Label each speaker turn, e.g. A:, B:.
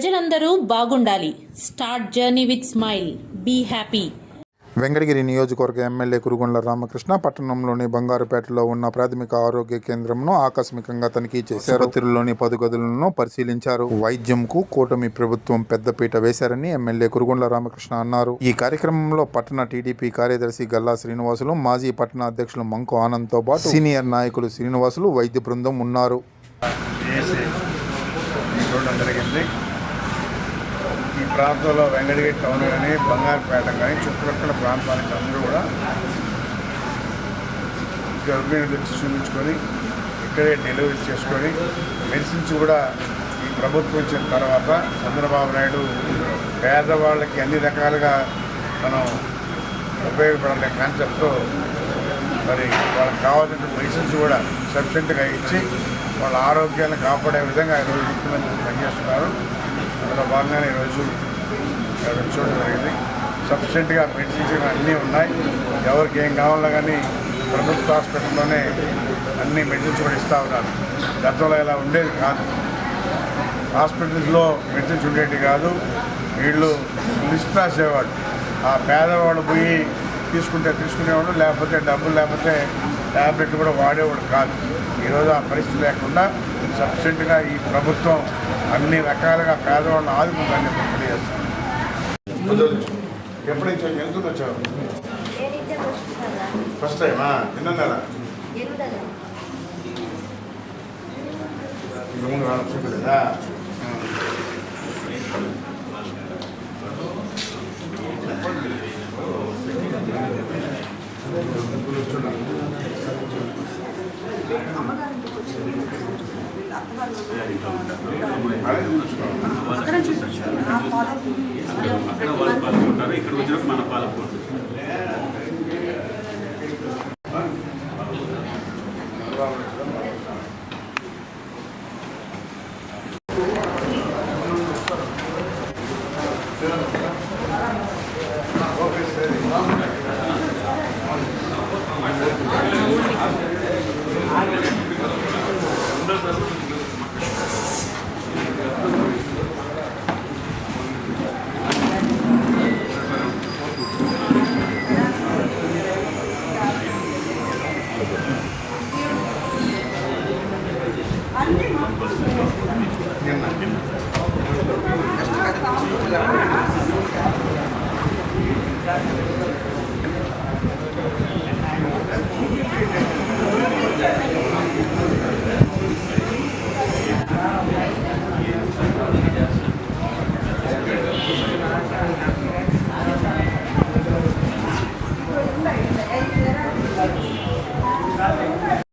A: ప్రజలందరూ బాగుండాలి. Start journey with smile. Be happy.
B: Venkatagiri నియోజకవర్గ ఎమ్మెల్యే కురుగొండ్ల రామకృష్ణ పట్టణంలోని బంగారుపేటలో ఉన్న ప్రాథమిక ఆరోగ్య కేంద్రంను ఆకస్మికంగా తనిఖీ చేశారు. తిరులోని పది గదులను పరిశీలించారు. వైద్యంకు కూటమి ప్రభుత్వం పెద్దపీట వేశారని ఎమ్మెల్యే కురుగొండ్ల రామకృష్ణ అన్నారు. ఈ కార్యక్రమంలో పట్టణ టీడీపీ కార్యదర్శి గల్లా శ్రీనివాసులు మాజీ పట్టణ అధ్యక్షులు మంకు ఆనంద్తో పాటు సీనియర్ నాయకులు శ్రీనివాసులు వైద్య బృందం ఉన్నారు.
C: ఈ ప్రాంతంలో వెంకటగిరి టౌన్ కానీ బంగారుపేట కానీ చుట్టుపక్కల ప్రాంతానికి అందరూ కూడా గర్భిణీలు వచ్చి చూపించుకొని ఇక్కడే డెలివరీ చేసుకొని మెడిసిన్స్ కూడా ఈ ప్రభుత్వం వచ్చిన తర్వాత చంద్రబాబు నాయుడు పేదవాళ్ళకి అన్ని రకాలుగా మనం ఉపయోగపడాలనే కాన్సెప్ట్తో మరి వాళ్ళకి కావాల్సిన మెడిసిన్స్ కూడా సఫిషియెంట్గా ఇచ్చి వాళ్ళ ఆరోగ్యాన్ని కాపాడే విధంగా ఈరోజు ముఖ్యమంత్రి పనిచేస్తున్నారు. అందులో భాగంగానే ఈరోజు ఇక్కడ చూడడం జరిగింది. సఫిషియెంట్గా మెడిసిన్స్ అన్నీ ఉన్నాయి. ఎవరికి ఏం కావాలో కానీ ప్రభుత్వ హాస్పిటల్లోనే అన్ని మెడిసిన్స్ కూడా ఇస్తూ ఉన్నారు. గతంలో ఇలా ఉండేది కాదు. హాస్పిటల్స్లో మెడిసిన్స్ ఉండేవి కాదు. వీళ్ళు లిస్ట్ రాసేవాడు ఆ పేదవాడు పోయి తీసుకుంటే తీసుకునేవాడు లేకపోతే డబ్బులు లేకపోతే ట్యాబ్లెట్లు కూడా వాడేవాడు కాదు. ఈరోజు ఆ పరిస్థితి లేకుండా సఫిషియెంట్గా ఈ ప్రభుత్వం అన్ని రకాలుగా పేదవాళ్ళని ఆదుకుందని చెప్పి తెలియజేస్తాను నుంచి ఎంత వచ్చావు? ఫస్ట్ టైమా ఎన్న నెల
D: ఎనిమిదలా?
C: ఇంతకుముందు రావడం చూపలేదా?
E: అక్కడ వాళ్ళు పాల్గొంటారు ఇక్కడ వచ్చినప్పుడు మన పాల్గొంటారు
C: నిన్న